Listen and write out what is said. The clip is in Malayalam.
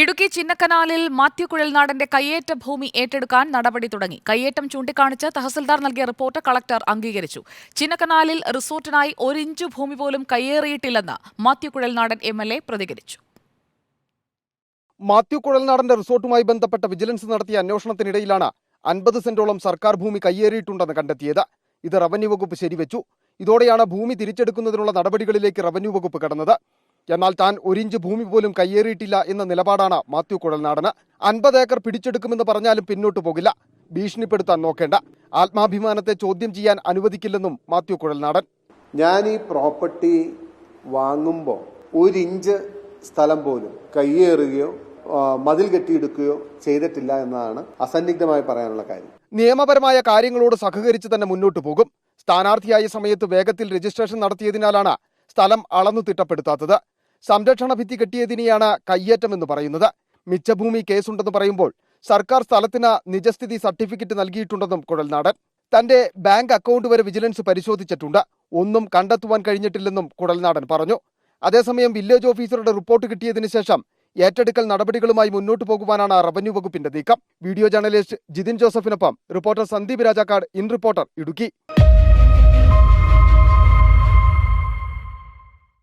ഇടുക്കി ചിന്നക്കനാലിൽ മാത്യു കുഴൽനാടന്റെ കയ്യേറ്റ ഭൂമി ഏറ്റെടുക്കാൻ നടപടി തുടങ്ങി. കയ്യേറ്റം ചൂണ്ടിക്കാണിച്ച് തഹസിൽദാർ നൽകിയ റിപ്പോർട്ട് കളക്ടർ അംഗീകരിച്ചു. ചിന്നക്കനാലിൽ റിസോർട്ടിനായി ഒരിഞ്ചു ഭൂമി പോലും കയ്യേറിയിട്ടില്ലെന്ന് Mathew Kuzhalnadan M L A പ്രതികരിച്ചു. മാത്യു കുഴൽനാടന്റെ റിസോർട്ടുമായി ബന്ധപ്പെട്ട വിജിലൻസ് നടത്തിയ അന്വേഷണത്തിനിടയിലാണ് അൻപത് സെന്റോളം സർക്കാർ ഭൂമി കയ്യേറിയിട്ടുണ്ടെന്ന് കണ്ടെത്തിയത്. ഇത് റവന്യൂ വകുപ്പ് ശരിവെച്ചു. ഇതോടെയാണ് ഭൂമി തിരിച്ചെടുക്കുന്നതിനുള്ള നടപടികളിലേക്ക് റവന്യൂ വകുപ്പ് കടന്നത്. എന്നാൽ താൻ ഒരിഞ്ച് ഭൂമി പോലും കയ്യേറിയിട്ടില്ല എന്ന നിലപാടാണ് മാത്യു കുഴൽനാടന്. അൻപത് ഏക്കർ പിടിച്ചെടുക്കുമെന്ന് പറഞ്ഞാലും പിന്നോട്ടു പോകില്ല. ഭീഷണിപ്പെടുത്താൻ നോക്കേണ്ട. ആത്മാഭിമാനത്തെ ചോദ്യം ചെയ്യാൻ അനുവദിക്കില്ലെന്നും മാത്യു കുഴൽനാടൻ. ഞാൻ ഈ പ്രോപ്പർട്ടി വാങ്ങുമ്പോൾ ഒരിഞ്ച് സ്ഥലം പോലും കയ്യേറുകയോ മതിൽ കെട്ടിയെടുക്കുകയോ ചെയ്തിട്ടില്ല എന്നതാണ് അസന്നിഗ്ധമായി പറയാനുള്ള കാര്യം. നിയമപരമായ കാര്യങ്ങളോട് സഹകരിച്ച് തന്നെ മുന്നോട്ടു പോകും. സ്ഥാനാർത്ഥിയായ സമയത്ത് വേഗത്തിൽ രജിസ്ട്രേഷൻ നടത്തിയതിനാലാണ് സ്ഥലം അളന്നു തിട്ടപ്പെടുത്താത്തത്. സംരക്ഷണ ഭിത്തി കെട്ടിയതിനെയാണ് കയ്യേറ്റമെന്ന് പറയുന്നത്. മിച്ചഭൂമി കേസുണ്ടെന്ന് പറയുമ്പോൾ സർക്കാർ സ്ഥലത്തിന് നിജസ്ഥിതി സർട്ടിഫിക്കറ്റ് നൽകിയിട്ടുണ്ടെന്നും കുഴൽനാടൻ. തന്റെ ബാങ്ക് അക്കൗണ്ട് വരെ വിജിലൻസ് പരിശോധിച്ചിട്ടുണ്ട്. ഒന്നും കണ്ടെത്തുവാൻ കഴിഞ്ഞിട്ടില്ലെന്നും കുഴൽനാടൻ പറഞ്ഞു. അതേസമയം വില്ലേജ് ഓഫീസറുടെ റിപ്പോർട്ട് കിട്ടിയതിനു ശേഷം ഏറ്റെടുക്കൽ നടപടികളുമായി മുന്നോട്ടു പോകുവാനാണ് റവന്യൂ വകുപ്പിന്റെ നീക്കം. Video journalist Jithin ജോസഫിനൊപ്പം reporter Sandeep Rajakkad in reporter Idukki.